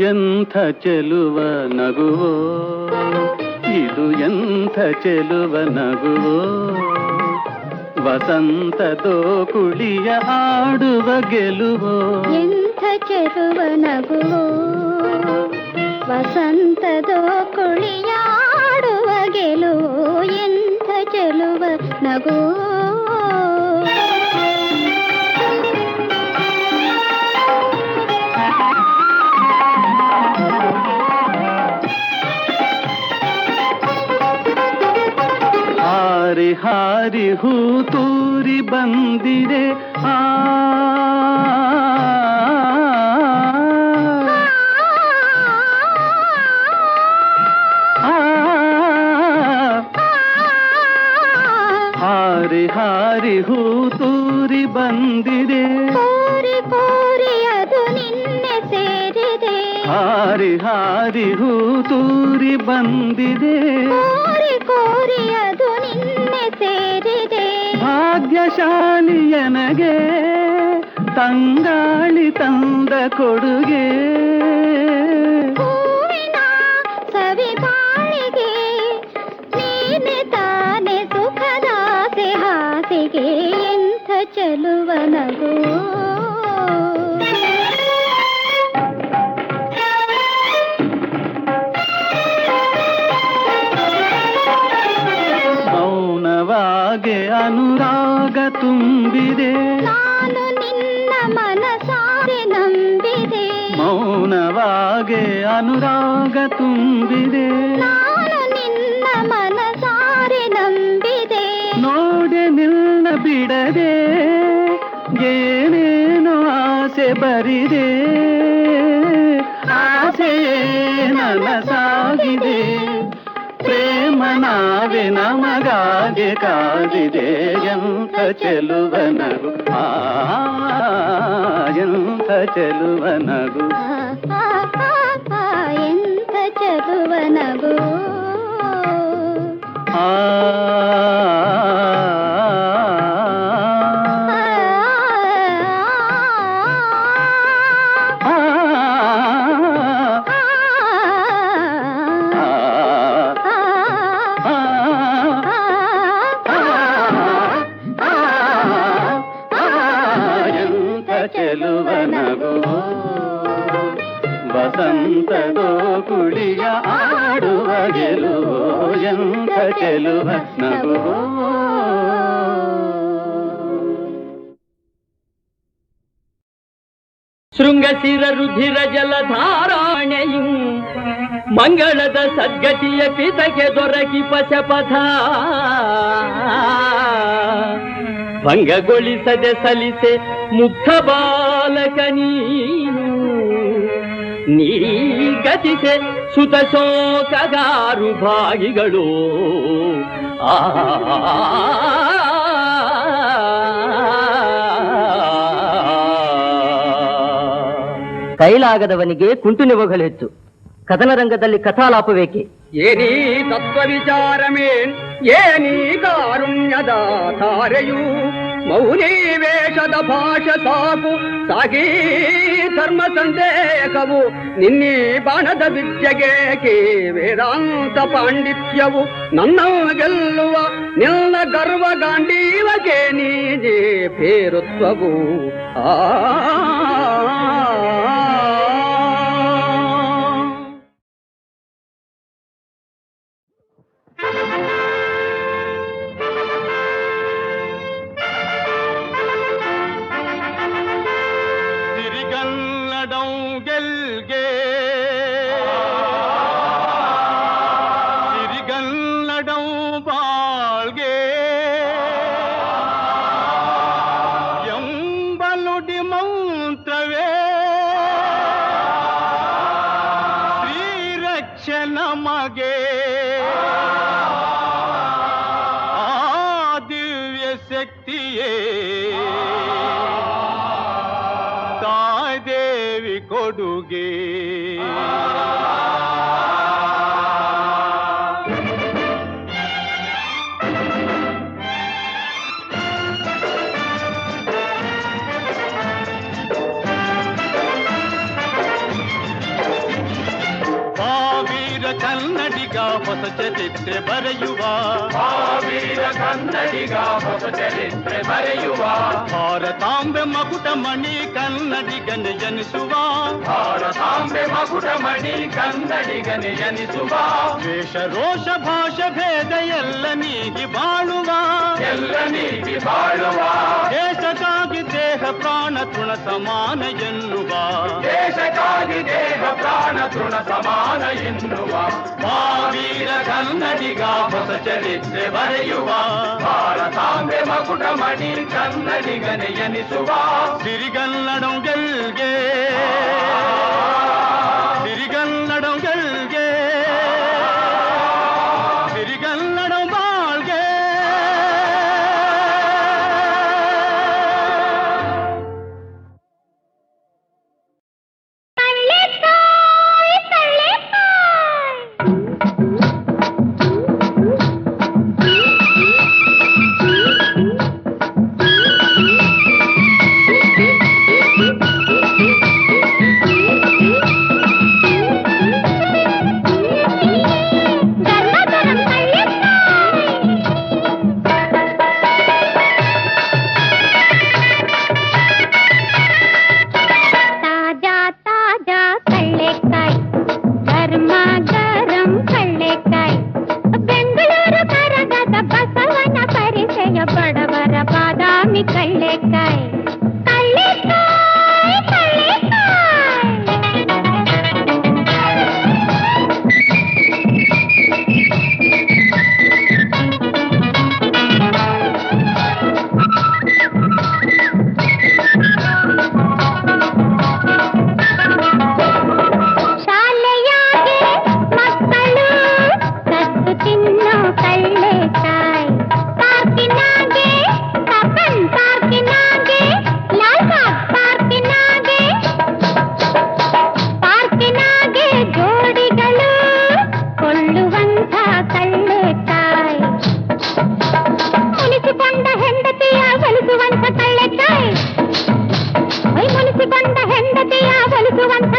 ಎಂಥ ಚೆಲುವ ನಗುವೋ? ಇದು ಎಂಥ ಚೆಲುವ ನಗುವೋ? ವಸಂತದೋ ಕುಳಿಯ ಆಡುವ ಗೆಲುವೋ? ಎಂಥ ಚೆಲುವ ನಗುವೋ? ವಸಂತದೋ ಕುಳಿಯಾಡುವ ಗೆಲುವು? ಎಂಥ ಚೆಲುವ ನಗು ಹಾರಿ ಹೂ ತೂರಿ ಬಂದಿದೆ. ಆ. ಹಾರಿ ಹಾರಿ ಹೂ ತೂರಿ ಬಂದಿದೆ. ಕೋರಿ ಕೋರಿ ಅದು ನಿನ್ನೆ ಸೇರಿದೆ. ಹಾರಿ ಹಾರಿ ಹೂ ತೂರಿ ಬಂದಿದೆ. ಕೋರಿ ಕೋರಿ ಅದು ನಿನ್ನೆ ಸೇರಿದೆ ಭಾಗ್ಯಶಾಲಿಯನಗೆ ತಂಗಾಳಿ ತಂದ ಕೊಡುಗೆ. ಹೂವಿನ ಮೌನವಾಗಿ ಅನುರಾಗ ತುಂಬಿದೆ. ನಾನು ನಿನ್ನ ಮನಸಾರೆ ನಂಬಿದೆ. ಮೌನವಾಗಿ ಅನುರಾಗ ತುಂಬಿದೆ. ನಾನು ನಿನ್ನ ಮನಸಾರೆ ನಂಬಿದೆ. ನೋಡೆ ನಿನ್ನ ಬಿಡದೆ ಏನೇನು ಆಸೆ ಬರಿದೆ. ಆಸೆ ಮನಸಾಗಿದೆ ನಾವೆ ನಮಗಾಗೆ ಕಾದಿದೆ ಎಂಥ ಚೆಲುವ ನಗು ಆ ಎಂಥ ಚೆಲುವ ನಗು ಆ, ಆ, ಆ, ಆ, ಎಂಥ ಚೆಲುವ ನಗು ಆ ಆ, ಕುಳಿಯ ಆಡುವ ಗೆಲುವ ಎಂಥ ಚೆಲುವ ನಗು? ಶೃಂಗಶಿರ ರುಧಿರ ಜಲಧಾರಾಣೆಯು ಮಂಗಳದ ಸದ್ಗತಿಯ ಪಿತಗೆ ದೊರಕಿ ಪಶಪಥ. ಭಂಗಗೊಳಿಸದೆ ಸಲಿಸೆ ಮುಗ್ಧ ಬಾಲಕ ನೀ ಗತಿಸೆ ಸುತ ಶೋಕಗಾರು ಭಾಗಿಗಳು ಆ ಕೈಲಾಗದವನಿಗೆ ಕುಂಟು ನಿವಗಳು ಹೆಚ್ಚು ಕಥನ ರಂಗದಲ್ಲಿ ಕಥಾಲಾಪವೇಕೆ ಏನೀ ತತ್ವ ವಿಚಾರಮೇನ್ ಏನೀ ಕಾರುಣ್ಯದ ಧಾರೆಯು ಮೌನಿ ವೇಷದ ಭಾಷ ಸಾಕು, ಸಾಗಿ ಧರ್ಮ ಸಂದೇಹವು, ನಿನ್ನಿ ಬಾಣದ ವಿದ್ಯೆಗೆ ಕೇ ವೇದಾಂತ ಪಾಂಡಿತ್ಯವು, ನನ್ನ ಗೆಲ್ಲುವ ನಿನ್ನ ಗರ್ವ ಗಾಂಡೀವಗೆ ನೀಜೆ ಪೇರುತ್ವವು ಆ கடவுள் கே ಹೊಸ ಚರಿತ್ರೆ ಬರೆಯುವ. ಕನ್ನಡಿಗ ಹೊಸ ಚರಿತ್ರೆ ಬರೆಯುವ. ಭಾರತಾಂಬೆ ಮಕುಟ ಮಣಿ ಕನ್ನಡಿಗನ ಜನಿಸುವ ಭಾರತಾಂಬೆ ಮಕುಟ ಮಣಿ ಕನ್ನಡಿಗನ ಜನಿಸುವ ವೇಷ ರೋಷ ಭಾಷ ಭೇದ ಎಲ್ಲ ನೀಗಿ ಬಾಳುವ. ಎಲ್ಲ ನೀಗಿ ಬಾಳುವ. ದೇಶಕ್ಕಾಗಿ ದೇಹ ಪ್ರಾಣ ತೃಣ ಸಮಾನ ಎನ್ನುವ ದೇಶಕ್ಕಾಗಿ ದೇಹ ಪ್ರಾಣ ತೃಣ ಸಮಾನ ಎನ್ನುವ ಮಾವೀರ ಕನ್ನಡಿಗ ಹೊಸ ಚರಿತ್ರೆ ಬರೆಯುವ ಭಾರತಾಂಬೆ ಮಕುಟ ಮಣಿ ಕನ್ನಡಿಗನೆ ಎನಿಸುವ ಸಿರಿಗನ್ನಡಂ ಗೆಲ್ಗೆ ಮುನಿಸಿಕೊಂಡ ಹೆಂಡತಿಯ ಒಲಿಸುವಂಥ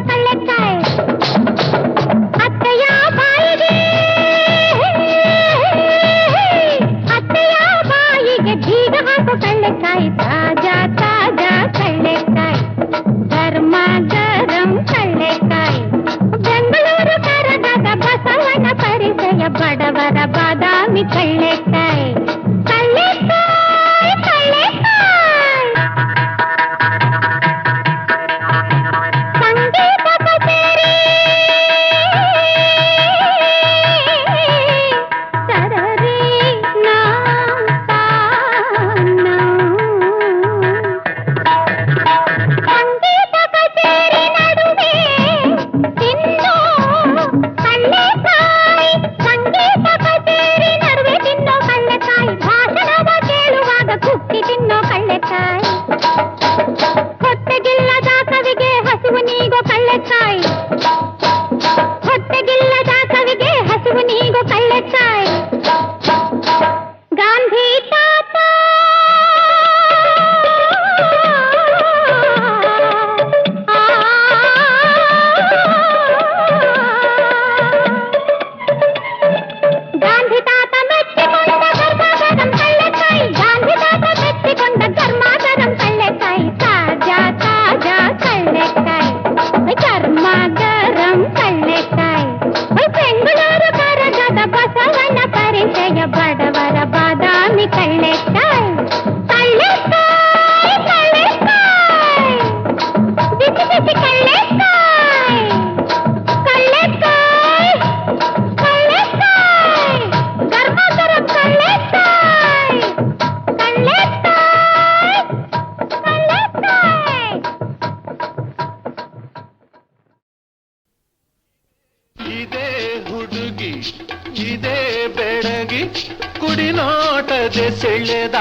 ಕುಡಿನೋಟದೆ ಸೆಳೆದ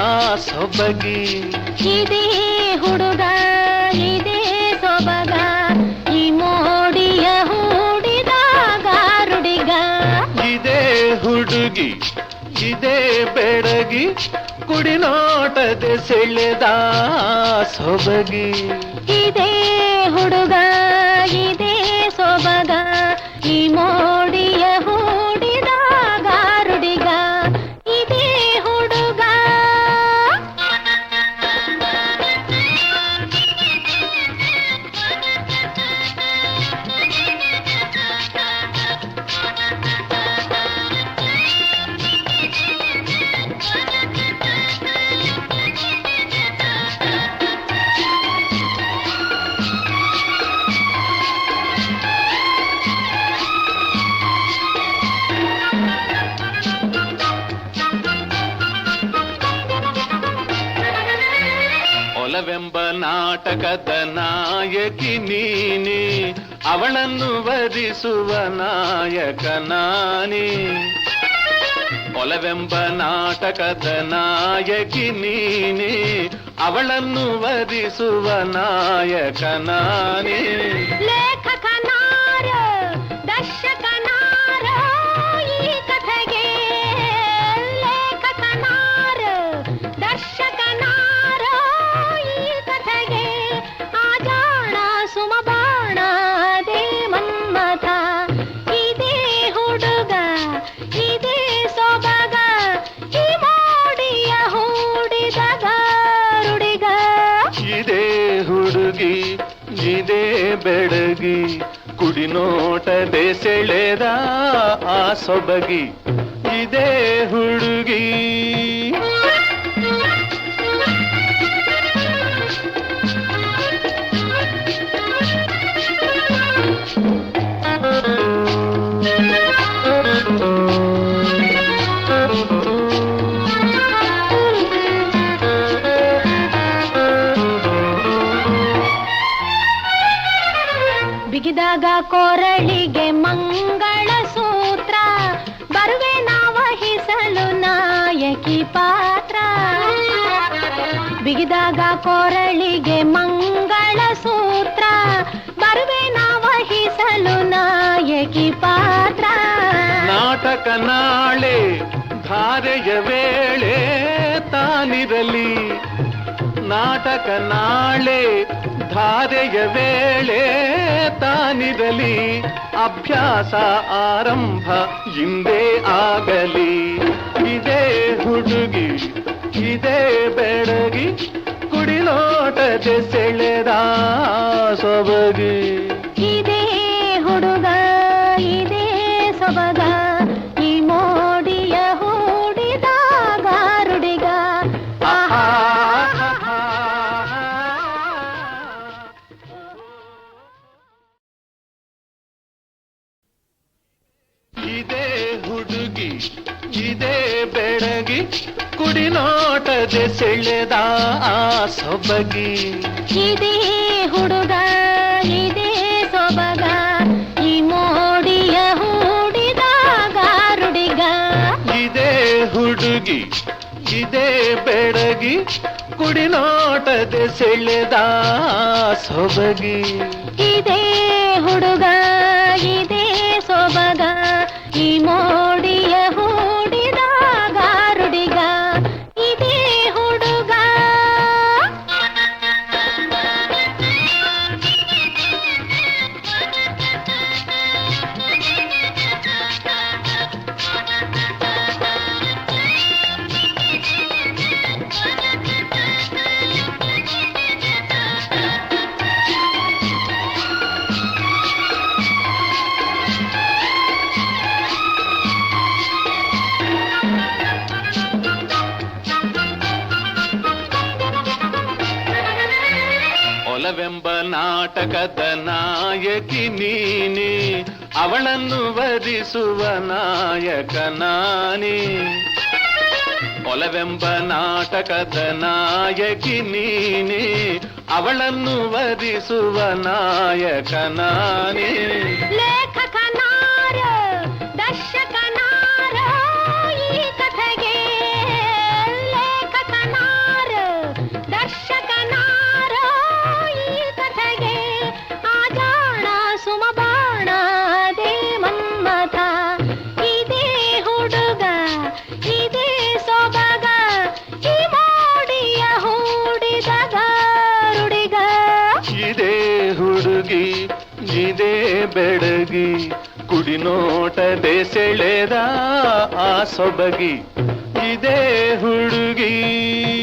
ಆ ಸೊಬಗಿ. ಇದೇ ಹುಡುಗ ಇದೇ ಸೊಬಗ ಈ ಮೋಡಿಯ ಹೂಡಿದ ಗಾರುಡಿಗ ಇದೇ ಹುಡುಗಿ ಇದೇ ಬೆಡಗಿ ಕುಡಿನೋಟದೆ ಸೆಳೆದ ಸೊಬಗಿ. ಇದೇ ಹುಡುಗ ಇದೇ ಸೊಬಗ ಈ ಮೋ ಒಲವೆಂಬ ನಾಟಕದ ನಾಯಕಿ ನೀನೆ, ಅವಳನ್ನು ವರಿಸುವ ನಾಯಕ ನಾನೇ. ಒಲವೆಂಬ ನಾಟಕದ ನಾಯಕಿ ನೀನೆ, ಅವಳನ್ನು ವರಿಸುವ ನಾಯಕ ನಾನೇ. ಕುಡಿನೋಟದೆ ಸೆಳೆದ ಆ ಸೊಬಗಿ ಇದೇ ಹುಡುಗಿ ಬಿಗಿದಾಗ ಕೊರಳಿಗೆ ಬಿಗಿದಾಗ ಕೊರಳಿಗೆ ಮಂಗಳ ಸೂತ್ರ. ಬರುವೆನ ವಹಿಸಲು ನಾಯಕಿ ಪಾತ್ರ. ನಾಟಕ ನಾಳೆ, ಧಾರೆಯ ವೇಳೆ ತಾನಿರಲಿ. ನಾಟಕ ನಾಳೆ, ಧಾರೆಯ ವೇಳೆ ತಾನಿರಲಿ. ಅಭ್ಯಾಸ ಆರಂಭ ಹಿಂದೆ ಆಗಲಿ. ಇದೇ ಹುಡುಗಿ ಇದೇ ಬೆಳಗಿ ಕುಡಿನೋಟದೆ ಸೆಳೆದ ಸೊಬಗಿ. ಇದೇ ಹುಡುಗ ಸೊಬಗಿ. ಇದೇ ಹುಡುಗ ಇದೇ ಸೊಬಗ ಈ ಮೋಡಿಯ ಹೂಡಿದಾಗ ಗಾರುಡಿಗ ಇದೇ ಹುಡುಗಿ ಇದೇ ಬೆಡಗಿ ಕುಡಿನೋಟದೆ ಸೆಳೆದ ಸೊಬಗಿ. ಇದೇ ಹುಡುಗ ಇದೇ ಸೊಬಗ ಈ ಮೋಡಿಯ ನಾಯಕಿ ನೀನೆ ಅವಳನ್ನು ವರಿಸುವ ನಾಯಕ ಒಲವೆಂಬ ನಾಟಕದ ನಾಯಕಿ ನೀನೆ ಅವಳನ್ನು ವರಿಸುವ ನಾಯಕ ನಾನೇ. ಹುಡುಗಿ ಇದೇ ಬೆಡಗಿ ಕುಡಿನೋಟದೆ ಸೆಳೆದ ಆ ಸೊಬಗಿ. ಇದೇ ಹುಡುಗಿ.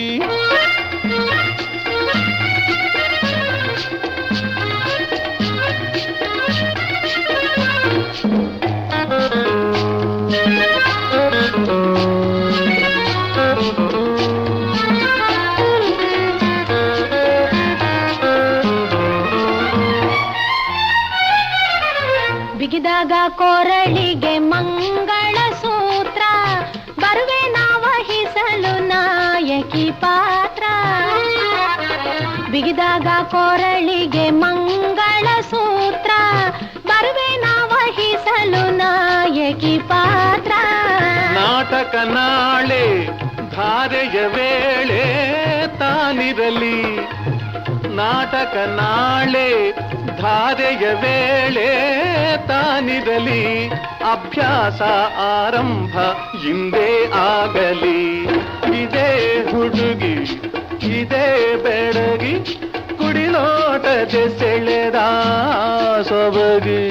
ಬಿಗಿದಾಗ ಕೊರಳಿಗೆ ಮಂಗಳ ಸೂತ್ರ. ಬರುವೆ ನಾವಹಿಸಲು ನಾಯಕಿ ಪಾತ್ರ. ಬಿಗಿದಾಗ ಕೊರಳಿಗೆ ಮಂಗಳ ಸೂತ್ರ. ಬರುವೆ ನಾವಹಿಸಲು ನಾಯಕಿ ಪಾತ್ರ. ನಾಟಕ ನಾಳೆ, ಧಾರೆಯ ವೇಳೆ ತಾನಿರಲಿ. ನಾಟಕ ನಾಳೆ ಧಾರೆಯ ವೇಳೆ ತಾನಿರಲಿ ಅಭ್ಯಾಸ ಆರಂಭ ಹಿಂದೆ ಆಗಲಿ ಇದೇ ಹುಡುಗಿ ಇದೇ ಬೆಳಗಿ ಕುಡಿನೋಟದೆ ಸೆಳೆದ ಸೊಬಗಿ